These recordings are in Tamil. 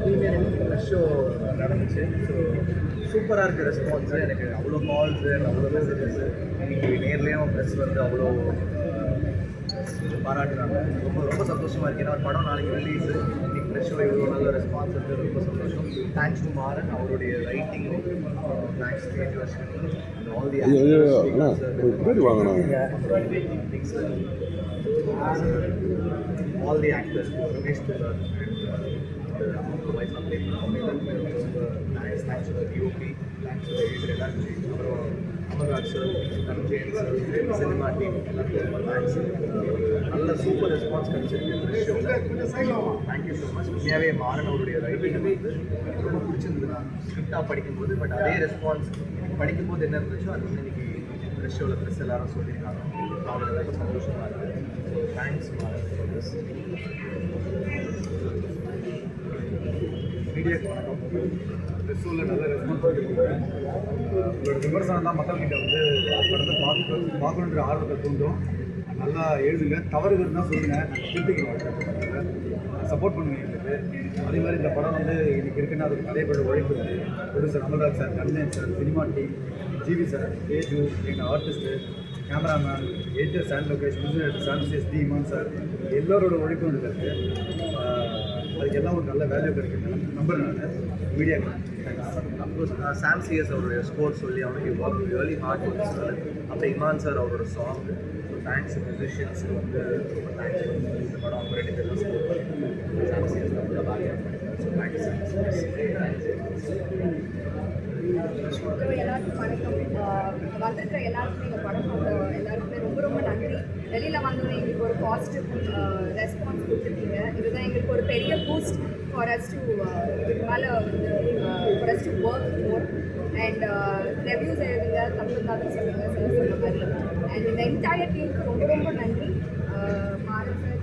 ப்ரீமியர் ஷோ நடந்துச்சு. ஸோ சூப்பராக இருக்குது ரெஸ்பான்ஸு எனக்கு அவ்வளோ கால்ஸு அவ்வளோ மெசேஜஸ் இன்னைக்கு நேர்லேயும் ப்ரெஸ் வந்து அவ்வளோ பாராட்டுறாங்க ரொம்ப ரொம்ப சந்தோஷமாக இருக்குது ஏன்னா படம் நாளைக்கு ரிலீஸ் இன்னைக்கு ப்ரெஸ் ஷோ இவ்வளோ நல்ல ரெஸ்பான்ஸ் வந்து ரொம்ப சந்தோஷம். தேங்க்ஸ் டு மாறன் அவருடைய ரைட்டிங்கும் தேங்க்ஸ் டு ஆல் தி பேர் வாங்கணும். All the actors Ramesh Prasad thanks thanks to DOP thanks எல்லாருக்கும் அப்புறம் Amarraj sir Dhananjayan sir cinema team எல்லாருக்கும் ரொம்ப தேங்க்ஸ் நல்ல சூப்பர் ரெஸ்பான்ஸ் கிடைச்சிருக்கு ஷோவில் தேங்க்யூ ஸோ மச் உண்மையாகவே மாறன் அவருடைய ரைட்டிங் வந்து எனக்கு ரொம்ப பிடிச்சிருந்தது நான் ஸ்கிரிப்டாக படிக்கும்போது பட் அதே ரெஸ்பான்ஸ் படிக்கும்போது என்ன இருந்துச்சோ அது வந்து இன்னைக்கு ப்ரெஷ் ஷோவில் ப்ரெஸ் எல்லாரும் சொல்லியிருக்காங்க அதில் ரொம்ப சந்தோஷமாக இருக்குது ஸோ தேங்க்ஸ் மாறன் ஃபார் மீடியாக்கு வணக்கம் நல்ல ரெஸ்பான்ஸ் கொடுக்குறேன் உங்களோட விமர்சனம் தான் மக்கள்கிட்ட வந்து படத்தை பார்க்க பார்க்கணுன்ற ஆர்வத்தை தூண்டும். நல்லா எழுதுங்க. தவறு இருந்தால் சொல்லுங்கள் திருத்திக்கலாம் சப்போர்ட் பண்ணுங்க எங்களுக்கு. அதே மாதிரி இந்த படம் வந்து இன்னைக்கு இருக்குன்னா அதுக்கு நிறைய பேர் உழைப்பு இருக்குது producer Amalraj sir Kannan sir cinema team GV sir Teju எங்கள் ஆர்டிஸ்ட்டு கேமராமேன் ஏஜர் சாண்ட் லோகேஷ் சாண்ட் சிஎஸ் டி இமான் சார். எல்லோரோட உழைப்பும் இருக்குது அதுக்கு எல்லாம் ஒரு நல்ல வேல்யூ கிடைக்கும். நம்பர் நான். Media of course Sam CS அவருடைய ஸ்கோர் சொல்லி அவனுக்கு work really hard work sir அப்புறம் இமான் சார் அவரோட சாங் தேங்க்ஸ் மியூசிஷியன்ஸ் வந்து ரொம்ப தேங்க்ஸ் இந்த படம் அவங்க ரெண்டு பேரும் ஸ்கோர் பண்ணி சாம் சிஎஸ் அவரோட பேக்ரவுண்ட் ஸோ தேங்க்ஸ் எல்லாருக்கும் வணக்கம். வந்திருக்கிற எல்லாருக்குமே இந்த படம் எல்லாருக்குமே ரொம்ப ரொம்ப நன்றி. வெளியில் வந்தோடனே எங்களுக்கு ஒரு பாசிட்டிவ் ரெஸ்பான்ஸ் கொடுத்துருக்கீங்க இதுதான் எங்களுக்கு ஒரு பெரிய பூஸ்ட் ஃபார் அஸ் டு இதுக்கு மேலே வந்து for us to work more and reviews எழுதுங்க தப்பு இருந்தாலும் சொல்லுங்க சார் சொன்ன மாதிரி அண்ட் இந்த என்டையர் டீமுக்கு ரொம்ப ரொம்ப நன்றி. ஆஹ் Maran sir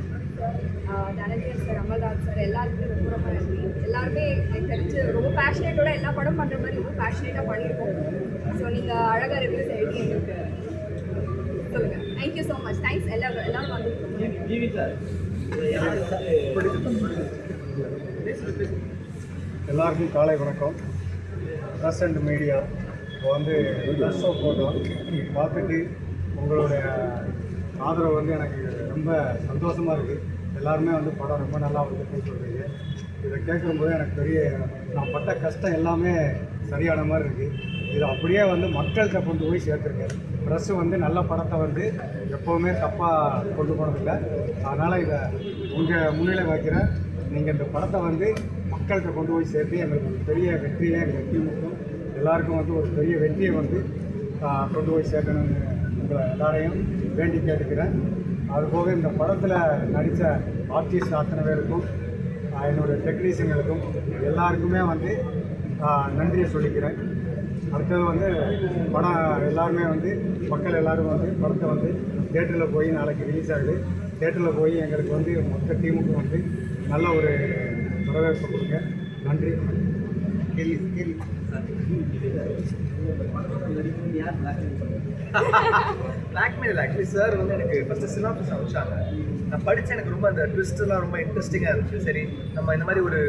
Dhananjayan sir Amalraj sir எல்லாருக்குமே ரொம்ப ரொம்ப நன்றி. எல்லாருமே எனக்கு தெரிஞ்சு ரொம்ப பேஷனேட்டோட எல்லா படம் பண்ணுற மாதிரி ரொம்ப பேஷனேட்டாக பண்ணியிருக்கோம் ஸோ நீங்கள் அழகாக ரிவ்யூஸ் எழுதி எங்களுக்கு சொல்லுங்கள் தேங்க்யூ ஸோ மச் தேங்க்ஸ் எல்லாரும் எல்லாரும் வந்து எல்லாருக்கும் காலை வணக்கம். ப்ரெஸ் அண்ட் மீடியா இப்போ வந்து ஷோ போட்டோம் பார்த்துட்டு உங்களுடைய ஆதரவு வந்து எனக்கு ரொம்ப சந்தோஷமாக இருக்குது எல்லாருமே வந்து படம் ரொம்ப நல்லா வந்து சொல்கிறீங்க இதை கேட்கும்போது எனக்கு பெரிய நான் பட்ட கஷ்டம் எல்லாமே சரியான மாதிரி இருக்குது இது அப்படியே வந்து மக்கள்கிட்ட கொண்டு போய் சேர்த்துருக்கேன். ப்ரெஸ்ஸு வந்து நல்ல படத்தை வந்து எப்போவுமே தப்பாக கொண்டு போனதில்லை. அதனால் இதை உங்கள் முன்னிலை வைக்கிறேன் நீங்கள் இந்த படத்தை வந்து மக்கள்கிட்ட கொண்டு போய் சேர்த்து எங்களுக்கு ஒரு பெரிய வெற்றியை எங்கள் டீமுக்கும் எல்லாருக்கும் வந்து ஒரு பெரிய வெற்றியை வந்து கொண்டு போய் சேர்க்கணும்னு உங்களை எல்லாரையும் வேண்டி கேட்டுக்கிறேன். அதுபோக இந்த படத்தில் நடித்த ஆர்டிஸ்ட் அத்தனை பேருக்கும் என்னோடய டெக்னீஷியன்களுக்கும் எல்லாருக்குமே வந்து நன்றியை சொல்லிக்கிறேன். அடுத்தது வந்து படம் எல்லாருமே வந்து மக்கள் எல்லோரும் வந்து படத்தை வந்து தேட்டரில் போய் நாளைக்கு ரிலீஸ் ஆகுது. தேட்டரில் போய் எங்களுக்கு வந்து மொத்த டீமுக்கும் வந்து நல்ல ஒரு வரவேற்பு கொடுங்க. நன்றி. கேள்வி கேள்வி. பிளாக்மெயில் ஆக்சுவலி சார் வந்து எனக்கு ஃபஸ்ட்டு சினாப்ஸ் அமைச்சாங்க நான் படித்தேன் எனக்கு ரொம்ப அந்த ட்விஸ்ட்லாம் ரொம்ப இன்ட்ரெஸ்டிங்காக இருந்துச்சு. சரி நம்ம இந்த மாதிரி ஒரு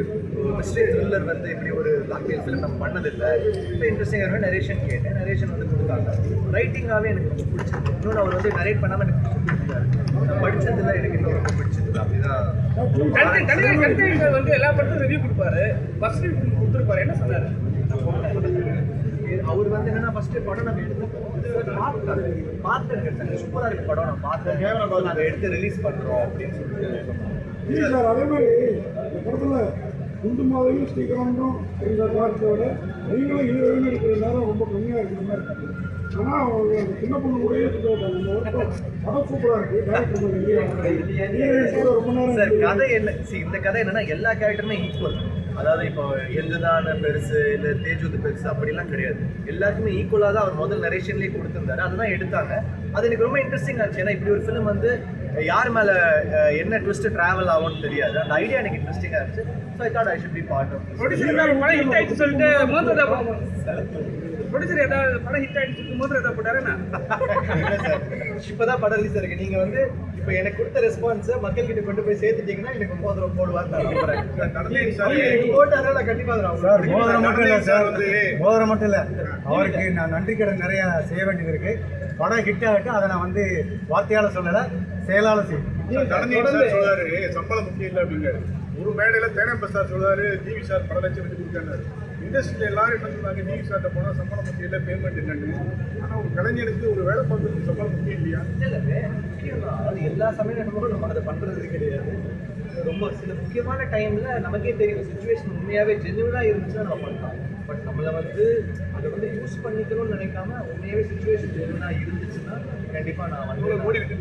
மிஸ்ட்ரி த்ரில்லர் வந்து இப்படி ஒரு பிளாக்மெயில் ஃபிலிம் நம்ம பண்ணதில்லை. ரொம்ப இன்ட்ரெஸ்டிங்காக இருக்கும் நரேஷன் கேட்டேன். நரேஷன் வந்து கொடுத்தாங்க. ரைட்டிங்காகவே எனக்கு ரொம்ப பிடிச்சிருக்கு. இன்னொன்று அவர் வந்து நரேட் பண்ணாமல் எனக்கு ரொம்ப பிடிச்சிருக்காரு நான் படித்ததில் எனக்கு இன்னும் ரொம்ப பிடிச்சிருக்கு. அப்படிதான். வந்து எல்லா படத்தையும் ரிவ்யூ கொடுப்பாரு. ஃபர்ஸ்ட் ரிவ்யூ கொடுத்துருப்பாரு. என்ன சொன்னார்? அவர் வந்து என்னன்னா ஃபர்ஸ்ட் படம் நம்ம எடுத்து பார்த்தாரு பார்த்துருக்கேன் சூப்பரா இருக்கு படம். நான் பார்த்தேன் நாங்கள் எடுத்து ரிலீஸ் பண்றோம் அப்படின்னு சொல்லிட்டு சார் அதே மாதிரி இந்த படத்தில் குண்டு மாதிரியும் ஸ்ரீகாந்தும் இந்த காலத்தோட நீங்களும் ஹீரோயின் இருக்கிற நேரம் ரொம்ப கம்மியாக இருக்கிற மாதிரி இருக்கு. ஆனால் அவங்க அந்த சின்ன பொண்ணு கூடயே ஒர்க்கும் படம் சூப்பராக இருக்குது டேரக்டர் ரொம்ப நேரம் சார். கதை என்ன? இந்த கதை என்னன்னா எல்லா கேரக்டருமே ஈக்குவல் அதாவது இப்போ எந்துதான பெருசு இல்லை தேஜுது பெருசு அப்படிலாம் கிடையாது. எல்லாருக்குமே ஈக்குவலாக தான் அவர் முதல் நரேஷன்லேயே கொடுத்துருந்தாரு. அதுதான் எடுத்தாங்க. அது எனக்கு ரொம்ப இன்ட்ரெஸ்டிங்காக இருந்துச்சு ஏன்னா இப்படி ஒரு ஃபிலிம் வந்து யார் மேலே என்ன ட்விஸ்ட் ட்ராவல் ஆகும்னு தெரியாது. அந்த ஐடியா எனக்கு இன்ட்ரெஸ்டிங்காக இருந்துச்சு. Part of this. ப்ரொடியூசர் ஏதாவது படம் ஹிட் ஆயிடுச்சு சொல்லிட்டு ப்ரொடியூசர் ஏதாவது படம் ஹிட் ஆயிடுச்சு சொல்லிட்டு மோதிரம் ஏதாவது போட்டாருன்னா சார். இப்பதான் படம் ரிலீஸ் இருக்கு நீங்க வந்து இப்போ எனக்கு கொடுத்த ரெஸ்பான்ஸை மக்கள் கிட்ட கொண்டு போய் சேர்த்துட்டீங்கன்னா எனக்கு மோதிரம் போடுவார் போட்டாருன்னா நான் கண்டிப்பா சார் மோதிரம் மட்டும் இல்லை சார். வந்து மோதிரம் மட்டும் இல்லை. அவருக்கு நான் நன்றி கடன் நிறைய செய்ய வேண்டியது இருக்கு. படம் ஹிட் ஆகட்டும் அதை நான் வந்து வார்த்தையால சொல்லலை செயலால சார் சொல்றாரு. சம்பளம் முக்கியம் இல்லை அப்படிங்கிறாரு. ஒரு மேடையில தேனப்ப சார் சொல்றாரு. டிவி சார் பல லட்சம் வச்சு கொடுக்காரு இண்டஸ்ட்ரியில் எல்லாரும் என்ன சொல்றாங்க டிவி சார்ட்ட போனால் சம்பளம் முக்கியம் இல்லை பேமெண்ட் என்னன்னு. ஆனால் ஒரு கலைஞருக்கு ஒரு வேலை பார்க்கறதுக்கு சம்பளம் முக்கியம் இல்லையா? இல்ல அது எல்லா சமயம் நம்ம அதை பண்றது கிடையாது. ரொம்ப சில முக்கியமான டைம்ல நமக்கே தெரியும் சுச்சுவேஷன் உண்மையாவே ஜென்யூனா இருந்துச்சுன்னா நம்ம பண்ணலாம். பட் நம்மள வந்து அதை வந்து யூஸ் பண்ணிக்கணும்னு நினைக்காம உண்மையாவே சுச்சுவேஷன் ஜென்யூனா இருந்துச்சுன்னா கண்டிப்பா நான் வந்து மோடி விட்டு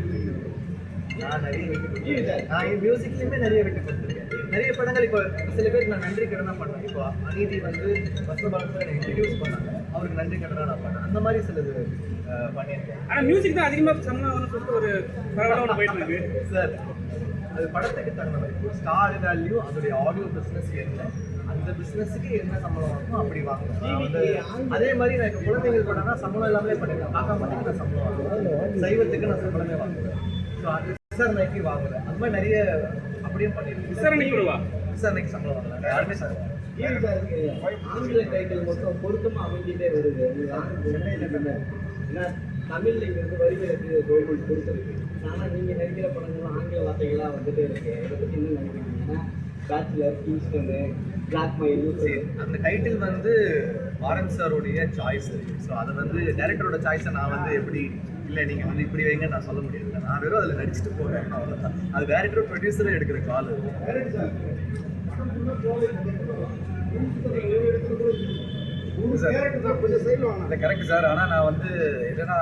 நான் நிறைய விட்டு நான் மியூசிக்லயுமே நிறைய விட்டு கொடுத்துருக்கேன் நிறைய படங்கள் இப்போ சில பேருக்கு நான் நன்றி கடனா பண்ணேன். இப்போ அநீதி வந்து வசபாலத்தில் எனக்கு இன்ட்ரடியூஸ் பண்ணாங்க. அவருக்கு நன்றி கடனா நான் பண்ணேன். அந்த மாதிரி சிலது பண்ணியிருக்கேன். ஆனா மியூசிக் தான் அதிகமா சம்பளம் சொல்லிட்டு ஒரு பரவாயில்ல போயிட்டு இருக்கு. சார் அது படத்துக்கு தகுந்த மாதிரி. ஸ்டார் வேல்யூ அதோடைய ஆடியோ பிஸ்னஸ் என்ன அந்த பிஸ்னஸுக்கு என்ன சம்பளம் வாங்கணும் அப்படி வாங்கணும். அதே மாதிரி நான் இப்போ குழந்தைகள் படம்னா சம்பளம் இல்லாமலே பண்ணிருக்கேன் காக்கா மட்டும் நான் சம்பளம் வாங்குவேன். சைவத்துக்கு நான் சம்பளமே வாங்குவேன். ஸோ அது விசாரணைக்கு வாங்குறேன் அது மாதிரி நிறைய அப்படியே பண்ணிருக்கேன் விசாரணைக்கு வருவா? விசாரணைக்கு சம்பளம் வாங்கலாம் யாருமே சார் ஆங்கில டைட்டில் மட்டும் பொருத்தமா அமைஞ்சிட்டே வருது. சென்னையில ஏன்னா தமிழ்ல இங்க வந்து வரிகளுக்கு கவர்மெண்ட் கொடுத்துருக்கு ஆனா நீங்க நடிக்கிற படங்கள்லாம் ஆங்கில வார்த்தைகளா வந்துட்டே இருக்கு. இதை பத்தி என்ன நினைக்கிறீங்கன்னா பேச்சுலர் கிங்ஸ்டனு பிளாக்மெயில் சரி, அந்த டைட்டில் வந்து மாறன் சாருடைய சாய்ஸ் ஸோ அதை வந்து டேரக்டரோட சாய்ஸை நான் வந்து எப்படி இல்லை நீங்கள் வந்து இப்படி வைங்க நான் சொல்ல முடியாது. நான் வெறும் அதில் நடிச்சுட்டு போகிறேன் அவ்வளோதான் அது டேரக்டர் ப்ரொடியூசரும் எடுக்கிற கால் கொஞ்சம் கரெக்ட் சார் ஆனால் நான் வந்து என்னன்னா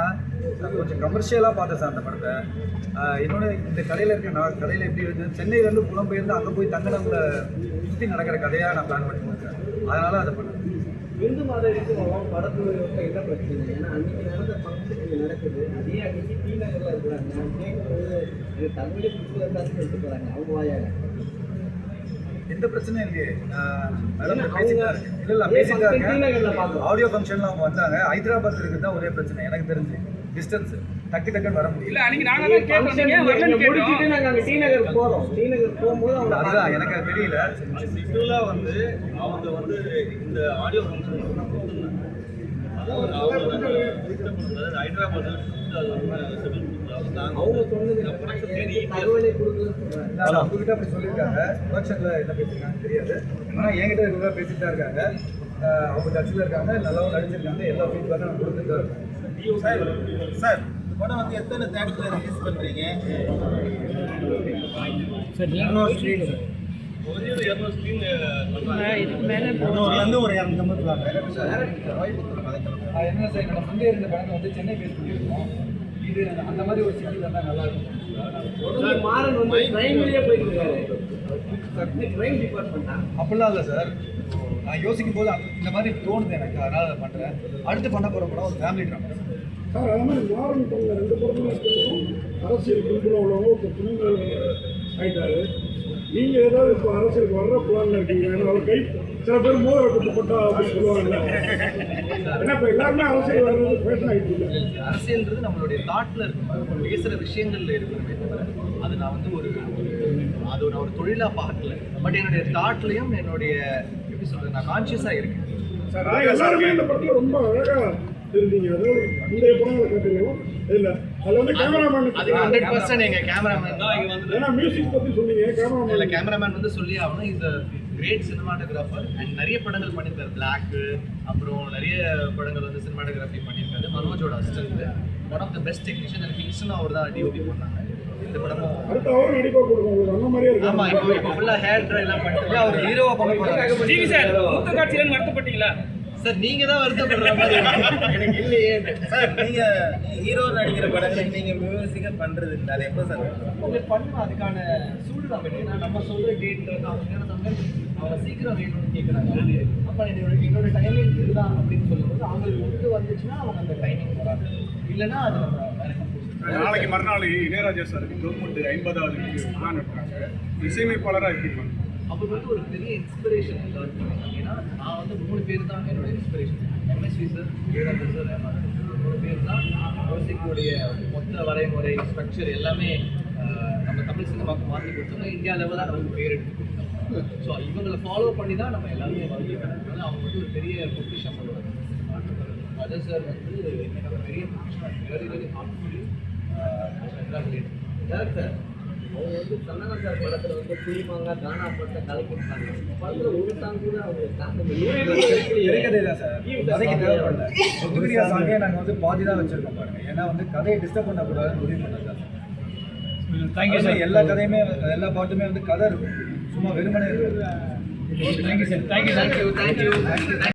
நான் கொஞ்சம் கமர்ஷியலாக பார்த்தேன் சார் அந்த படத்தை. இன்னொன்று இந்த கடையில் இருக்க நான் கடையில் எப்படி வந்து சென்னையிலேருந்து புலம்பெயர்ந்து அங்கே போய் தங்கினவங்களை சுற்றி நடக்கிற கதையாக நான் பிளான் பண்ணி சார் அதனால அதை பண்ணேன். விருந்து மாதவிக்கும் படத்துல என்ன பிரச்சனை? ஏன்னா அன்னைக்கு நடந்த ஃபங்க்ஷன் இங்க நடக்குது. அதே அன்னைக்கு டி நகர்ல இருக்கிறாங்க. நான் கேட்கும்போது இது தமிழே புதுசாக எடுத்து போறாங்க அவங்க வாயாங்க எந்த பிரச்சனையும் இல்லையே. இல்ல, இல்லை பேசிட்டு ஆடியோ ஃபங்க்ஷனில் அவங்க வந்தாங்க. ஹைதராபாத் இருக்குது தான் ஒரே பிரச்சனை எனக்கு தெரிஞ்சு. டிஸ்டன்ஸ் டக்கு டக்குன்னு வர முடியல. இல்ல அன்னைக்கு நாங்க தான் கேட்டோம் நீங்க வரலன்னு முடிச்சுட்டு கேட்டோம் நாங்க அங்க டி நகர் போறோம். டி நகர் போகும்போது அவங்க அதுதான் எனக்கு அது தெரியல. சிங்கிளாக வந்து அவங்க வந்து இந்த ஆடியோ ஃபங்க்ஷன் செட்டில் அவங்க சொன்னது தகவலை நான் அவங்ககிட்ட அப்படி சொல்லியிருக்காங்க. ப்ரொடக்ஷனில் என்ன பேசியிருக்காங்கன்னு தெரியாது. ஆனால் என்கிட்ட ரெகுலராக பேசிட்டு தான் இருக்காங்க. அவங்க டச்சில் இருக்காங்க நல்லாவும் நடிச்சிருக்காங்க. எல்லா ஃபீட்பேக்கும் நான் கொடுத்துட்டு இருக்கேன். சார் சார் இந்த படம் வந்து எத்தனை தேட்டரில் ரிலீஸ் பண்ணுறீங்க ஒரு இரநூறு ஸ்க்ரீன் வந்து ஒரு இரநூத்தம்பது என்ன சார் என்னோட ஃப்ரெண்டே இருந்த படத்தை வந்து சென்னை பேஸ் பண்ணியிருக்கோம் இது அந்த மாதிரி ஒரு சிட்டியில் இருந்தால் நல்லா இருக்கும். மாறன் வந்து கிரைம்லயே போயிட்டு சார் கிரைம் டிபார்ட்மெண்டா அப்படிலாம் இல்லை சார். நான் யோசிக்கும் போது இந்த மாதிரி தோணுது எனக்கு. அதனால அதை பண்ணுறேன் அடுத்து பண்ண போகிற படம் ஒரு ஃபேமிலி ட்ராமா சார் அது மாதிரி மாறன் பண்ண ரெண்டு படமும் அரசியல் குழுவில் உள்ளவங்க இப்போ துணிகள் ஆகிட்டாரு நீங்கள் ஏதாவது இப்போ அரசியல் வர்ற பிளான் இருக்கீங்க? அதனால் கை சில பேர் மோதிர கொண்டு போட்டா அப்படின்னு சொல்லுவாங்கல்ல ஏன்னா இப்போ எல்லாருமே அரசியல் வர்றது ஃபேஷன் ஆகிட்டு அரசியல்ன்றது நம்மளுடைய தாட்ல இருக்கும் பேசுற விஷயங்கள்ல இருக்கணுமே தவிர அது நான் வந்து ஒரு அது நான் ஒரு தொழிலா பார்க்கல. பட் என்னுடைய தாட்லயும் என்னுடைய எப்படி சொல்றது நான் கான்சியஸா இருக்கேன். சார் எல்லாருமே இந்த படத்துல ரொம்ப அழகா இருந்தீங்க அதாவது முந்தைய படங்களை கேட்டிருக்கோம் இல்ல அதுல வந்து கேமராமேன் எங்க கேமராமேன் தான் இங்க வந்து ஏன்னா மியூசிக் பத்தி சொன்னீங்க இல்ல கேமராமேன் வந்து சொல்லி ஆகணும். இந்த கிரேட் சினிமாட்டோகிராஃபர் அண்ட் நிறைய படங்கள் பண்ணியிருக்காரு. பிளாக் அப்புறம் நிறைய படங்கள் வந்து சினிமாட்டோகிராஃபி பண்ணியிருக்காரு. மனோஜோட assistant one of the best technician and Kingston அவர் தான் டிஓபி பண்ணாங்க இந்த படமும் அடுத்து அவரும் நடிப்பா கொடுக்கும் உங்களுக்கு அந்த மாதிரியே ஆமா இப்போ இப்போ ஃபுல்லா ஹேர் ட்ரை எல்லாம் பண்ணிட்டு அவர் ஹீரோவா பண்ண போறாரு. ஜிவி சார் முத்த காட்சியில வருத்தப்பட்டீங்களா? சார் நீங்க தான் வருத்தப்படுற மாதிரி. எனக்கு இல்லையே. சார் நீங்க ஹீரோ நடிக்கிற படங்கள் நீங்க மியூசிக்கை பண்றது இல்லை. அது எப்போ சார்? பண்ணணும் அதுக்கான நம்ம ஏன்னா நம்ம சொல்ற டேட் அவங்க சம்டைம்ஸ் அவங்க சீக்கிரம் வேணும்னு கேட்குறாங்க அப்போ என்னோட என்னோட டைமிங் இதுதான் அப்படின்னு சொல்லும்போது அவங்களுக்கு ஒன்று வந்துச்சுன்னா அவங்க அந்த டைமிங் வராது. இல்லைன்னா அது நம்ம. நாளைக்கு மறுநாள் இளையராஜா சாருக்கு கவர்மெண்ட் ஐம்பதாவது பிளான் எடுக்கிறாங்க இசையமைப்பாளராக இருக்கீங்க அவர் வந்து ஒரு பெரிய இன்ஸ்பிரேஷன் எல்லாருக்குமே ஏன்னா நான் வந்து மூணு பேர் தான் என்னோட inspiration MSV sir Jayarajan sir Rahman மூணு பேர் தான் மியூசிக்குடைய மொத்த வரைமுறை ஸ்ட்ரக்சர் எல்லாமே நம்ம தமிழ் சினிமாவுக்கு மாற்றி கொடுத்தோம்னா இந்தியா லெவலாக நமக்கு பேர் எடுத்து கொடுத்தோம். ஸோ இவங்களை ஃபாலோ பண்ணி தான் நம்ம எல்லாருமே வந்திருக்கோம் அவங்க வந்து ஒரு பெரிய பொக்கிஷம் பண்ணுவாங்க அதர் சார் வந்து என்னோட பெரிய பொக்கிஷம் வெரி வெரி ஹார்ட்ஃபுல்லி டேரக்டர் அவங்க வந்து கண்ணன் சார் படத்துல வந்து புலிமாங்க கானா படத்தை கலக்கிட்டாங்க படத்துல ஒரு சாங் கூட அவங்க திரைக்கதை தான் சார். கதைக்கு தேவைப்படல. சாங்கே நாங்கள் வந்து பாதி தான் வச்சிருக்கோம் பாருங்க. ஏன்னா வந்து கதையை டிஸ்டர்ப் பண்ணக்கூடாதுன்னு முடிவு பண்ணது சார். தேங்க்யூ சார் எல்லா கதையுமே எல்லா பாட்டுமே வந்து கதை இருக்கும். சும்மா வெறுமனே இருக்கும். Thank you sir thank you thank you thank you